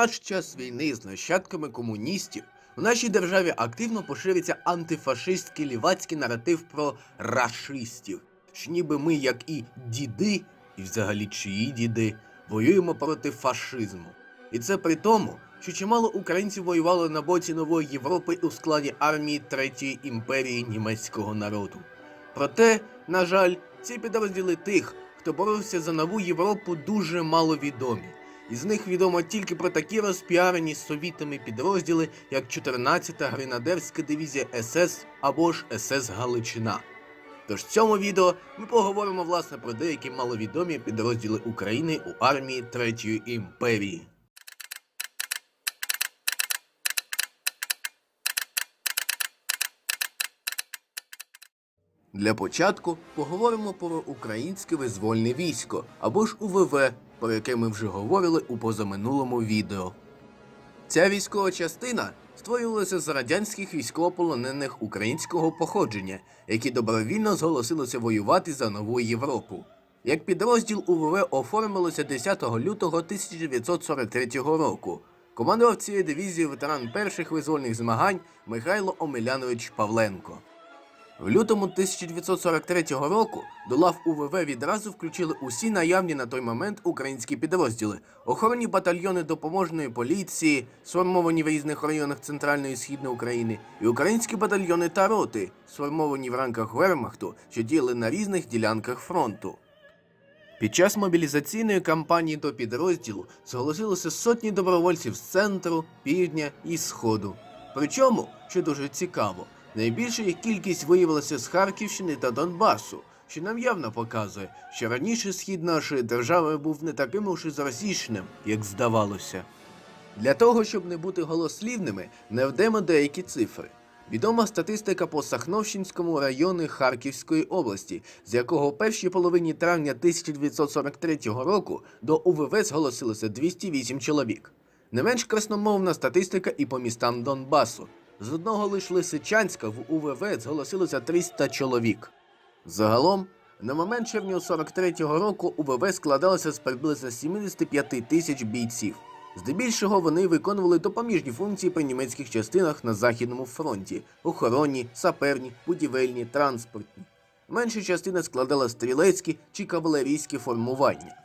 наш час війни з нащадками комуністів у нашій державі активно поширюється антифашистський лівацький наратив про рашистів, що ніби ми, як і діди, і взагалі чиї діди, воюємо проти фашизму. І це при тому, що чимало українців воювали на боці нової Європи у складі армії Третьої імперії німецького народу. Проте, на жаль, ці підрозділи тих, хто боровся за нову Європу, дуже мало відомі. Із них відомо тільки про такі розпіарені совітами підрозділи, як 14-та гренадерська дивізія СС або ж СС Галичина. Тож в цьому відео ми поговоримо власне про деякі маловідомі підрозділи України у армії Третьої імперії. Для початку поговоримо про українське визвольне військо або ж УВВ, про яке ми вже говорили у позаминулому відео. Ця військова частина створювалася з радянських військовополонених українського походження, які добровільно зголосилися воювати за нову Європу. Як підрозділ УВВ оформилося 10 лютого 1943 року. Командував цією дивізією ветеран перших визвольних змагань Михайло Омелянович Павленко. В лютому 1943 року до лав УВВ відразу включили усі наявні на той момент українські підрозділи, охоронні батальйони допоможної поліції, сформовані в різних районах Центральної і Східної України, і українські батальйони та роти, сформовані в рамках Вермахту, що діяли на різних ділянках фронту. Під час мобілізаційної кампанії до підрозділу зголосилося сотні добровольців з центру, півдня і сходу. Причому, що дуже цікаво, найбільша їх кількість виявилася з Харківщини та Донбасу, що нам явно показує, що раніше схід нашої держави був не таким уж і зросійшним, як здавалося. Для того, щоб не бути голослівними, наведемо деякі цифри. Відома статистика по Сахновщинському району Харківської області, з якого в першій половині травня 1943 року до УВВ зголосилося 208 чоловік. Не менш красномовна статистика і по містам Донбасу. З одного лиш Лисичанська в УВВ зголосилося 300 чоловік. Загалом, на момент червня 43-го року УВВ складалося з приблизно 75 тисяч бійців. Здебільшого вони виконували допоміжні функції при німецьких частинах на Західному фронті охоронні, саперні, будівельні, транспортні. Менша частина складала стрілецькі чи кавалерійські формування.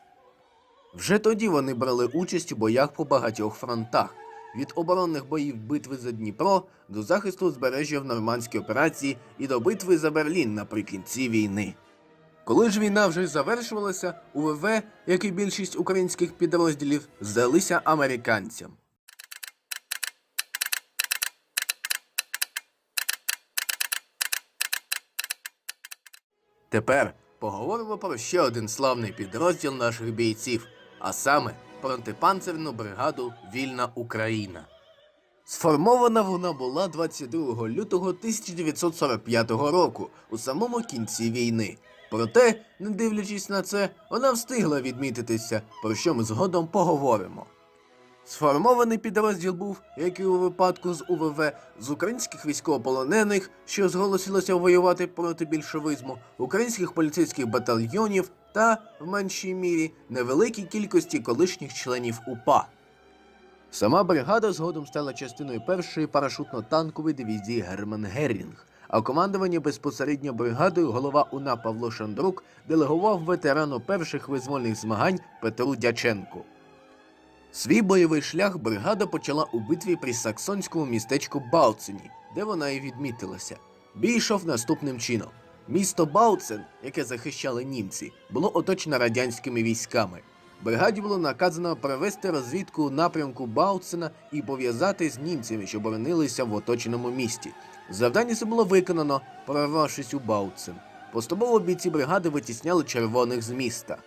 Вже тоді вони брали участь у боях по багатьох фронтах від оборонних боїв битви за Дніпро до захисту узбережжя в нормандській операції і до битви за Берлін наприкінці війни. Коли ж війна вже завершувалася, УВВ, як і більшість українських підрозділів, здалися американцям. Тепер поговоримо про ще один славний підрозділ наших бійців, а саме протипанцерну бригаду Вільна Україна. Сформована вона була 22 лютого 1945 року, у самому кінці війни. Проте, не дивлячись на це, вона встигла відмітитися, про що ми згодом поговоримо. Сформований підрозділ був, як і у випадку з УВВ, з українських військовополонених, що зголосилося воювати проти більшовизму, українських поліцейських батальйонів та, в меншій мірі, невеликій кількості колишніх членів УПА. Сама бригада згодом стала частиною першої парашутно-танкової дивізії Герман Герінг, а командування безпосередньо бригадою голова УНА Павло Шандрук делегував ветерану перших визвольних змагань Петру Дяченку. Свій бойовий шлях бригада почала у битві при саксонському містечку Бауцені, де вона і відмітилася. Бій йшов наступним чином. Місто Бауцен, яке захищали німці, було оточено радянськими військами. Бригаді було наказано провести розвідку у напрямку Бауцена і пов'язати з німцями, що боронилися в оточеному місті. Завдання це було виконано, прорвавшись у Бауцен. Поступово бійці бригади витісняли червоних з міста.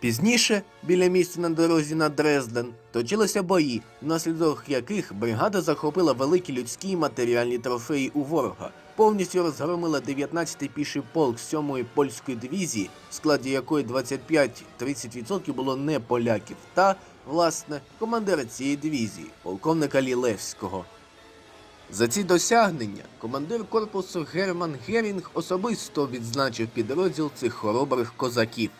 Пізніше, біля місця на дорозі на Дрезден, точилися бої, внаслідок яких бригада захопила великі людські і матеріальні трофеї у ворога, повністю розгромила 19-й піший полк 7-ї польської дивізії, в складі якої 25-30% було не поляків, та, власне, командира цієї дивізії, полковника Лілевського. За ці досягнення командир корпусу Герман Герінг особисто відзначив підрозділ цих хоробрих козаків.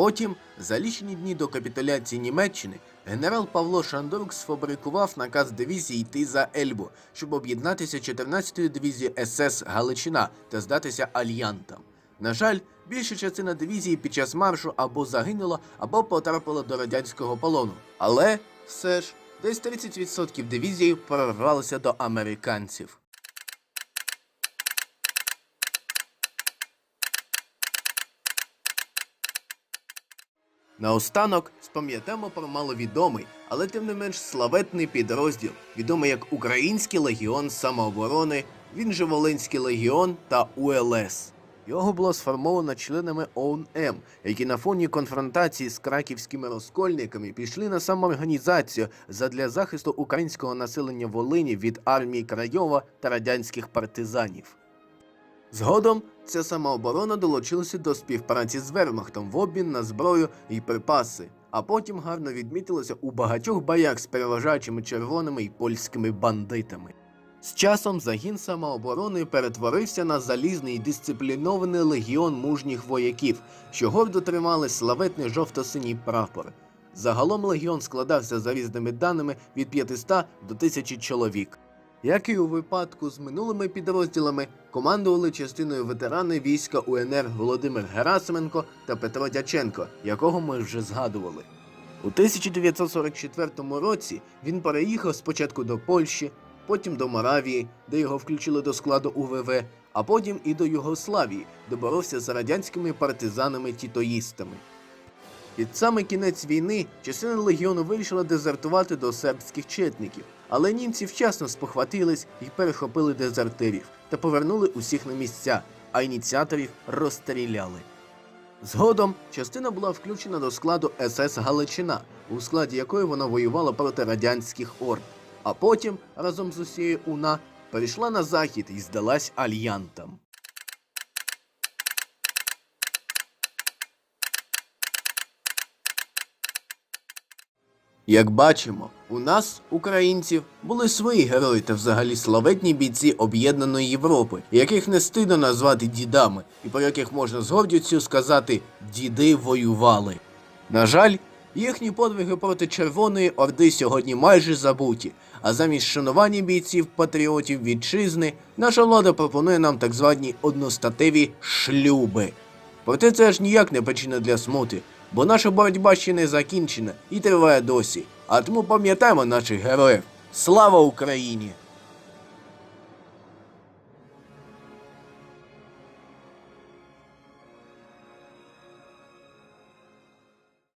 Потім, за лічені дні до капітуляції Німеччини, генерал Павло Шандрук сфабрикував наказ дивізії йти за Ельбу, щоб об'єднатися 14-ю дивізією СС Галичина та здатися альянтам. На жаль, більша частина дивізії під час маршу або загинула, або потрапила до радянського полону. Але все ж десь 30% дивізії прорвалося до американців. Наостанок спам'ятаємо про маловідомий, але тим не менш славетний підрозділ, відомий як Український легіон самооборони, він же Волинський легіон та УЛС. Його було сформовано членами ОУН-М, які на фоні конфронтації з краківськими розкольниками пішли на самоорганізацію задля захисту українського населення Волині від армії Крайова та радянських партизанів. Згодом ця самооборона долучилася до співпраці з Вермахтом в обмін на зброю і припаси, а потім гарно відмітилася у багатьох боях з переважаючими червоними і польськими бандитами. З часом загін самооборони перетворився на залізний і дисциплінований легіон мужніх вояків, що гордо тримали славетний жовто-синій прапор. Загалом легіон складався за різними даними від 500 до 1000 чоловік. Як і у випадку з минулими підрозділами, командували частиною ветерани війська УНР Володимир Герасименко та Петро Дяченко, якого ми вже згадували. У 1944 році він переїхав спочатку до Польщі, потім до Моравії, де його включили до складу УВВ, а потім і до Югославії, де боровся з радянськими партизанами-тітоїстами. Під саме кінець війни частина легіону вирішила дезертувати до сербських четників, але німці вчасно спохватились і перехопили дезертирів та повернули усіх на місця, а ініціаторів розстріляли. Згодом частина була включена до складу СС Галичина, у складі якої вона воювала проти радянських орд, а потім разом з усією УНА перейшла на захід і здалась альянтам. Як бачимо, у нас, українців, були свої герої та взагалі славетні бійці об'єднаної Європи, яких не стидно назвати дідами, і про яких можна з гордістю сказати діди воювали. На жаль, їхні подвиги проти Червоної Орди сьогодні майже забуті, а замість шанування бійців патріотів вітчизни, наша влада пропонує нам так звані одностатеві шлюби. Проте це аж ніяк не причина для смути, бо наша боротьба ще не закінчена і триває досі. А тому пам'ятаємо наших героїв. Слава Україні!